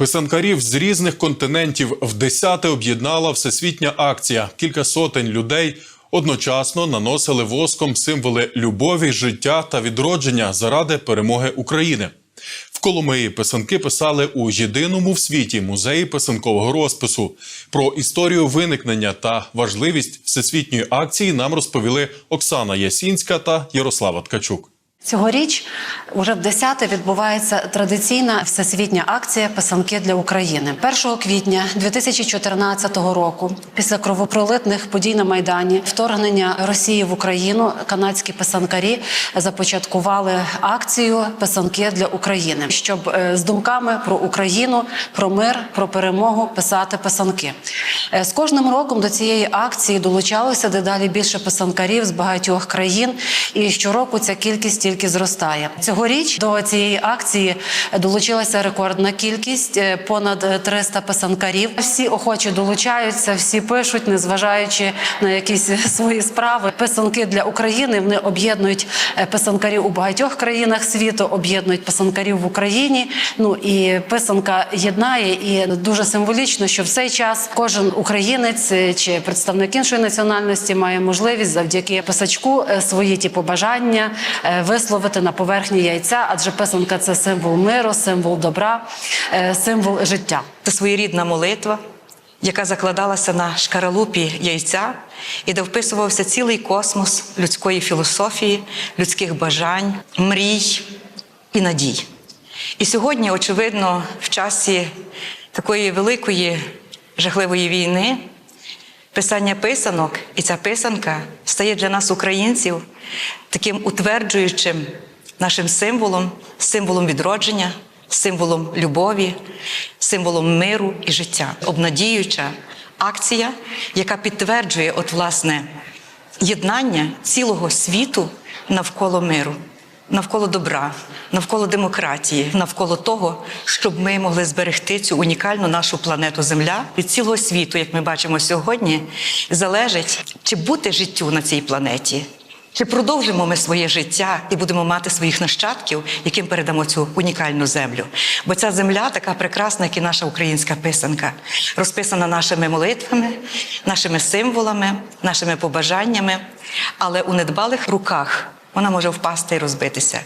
Писанкарів з різних континентів в десяте об'єднала всесвітня акція. Кілька сотень людей одночасно наносили воском символи любові, життя та відродження заради перемоги України. В Коломиї писанки писали у єдиному в світі музеї писанкового розпису. Про історію виникнення та важливість всесвітньої акції нам розповіли Оксана Ясінська та Ярослава Ткачук. Цьогоріч уже в 10-те відбувається традиційна всесвітня акція Писанки для України. 1 квітня 2014 року, після кровопролитних подій на майдані, вторгнення Росії в Україну, канадські писанкарі започаткували акцію Писанки для України, щоб е, з думками про Україну, про мир, про перемогу писати писанки. Е, З кожним роком до цієї акції долучалося дедалі більше писанкарів з багатьох країн, і щороку ця кількість тільки зростає. Цьогоріч до цієї акції долучилася рекордна кількість е, понад 300 писанкарів. Всі охочі долучаються, всі пишуть, незважаючи на якісь свої справи. Писанки для України вони об'єднують е, писанкарів у багатьох країнах світу, об'єднують писанкарів в Україні. Ну і писанка єднає, і дуже символічно, що в цей час кожен українець е, чи представник іншої національності має можливість завдяки писачку е, свої ті побажання е, висловити на поверхні яйця, адже писанка це символ миру, символ добра, символ життя. Це своєрідна молитва, яка закладалася на шкаралупі яйця, і де вписувався цілий космос людської філософії, людських бажань, мрій і надій. І сьогодні, очевидно, в часі такої великої жахливої війни, писання писанок і ця писанка стає для нас, українців, таким утверджуючим нашим символом, символом відродження, символом любові, символом миру і життя. Обнадіюча акція, яка підтверджує, от, власне, єднання цілого світу навколо миру. Навколо добра, навколо демократії, навколо того, щоб ми могли зберегти цю унікальну нашу планету Земля від цілого світу, як ми бачимо сьогодні, залежить, чи бути життю на цій планеті, чи продовжимо ми своє життя і будемо мати своїх нащадків, яким передамо цю унікальну землю. Бо ця земля така прекрасна, як і наша українська писанка, розписана нашими молитвами, нашими символами, нашими побажаннями, але у недбалих руках вона може впасти і розбитися.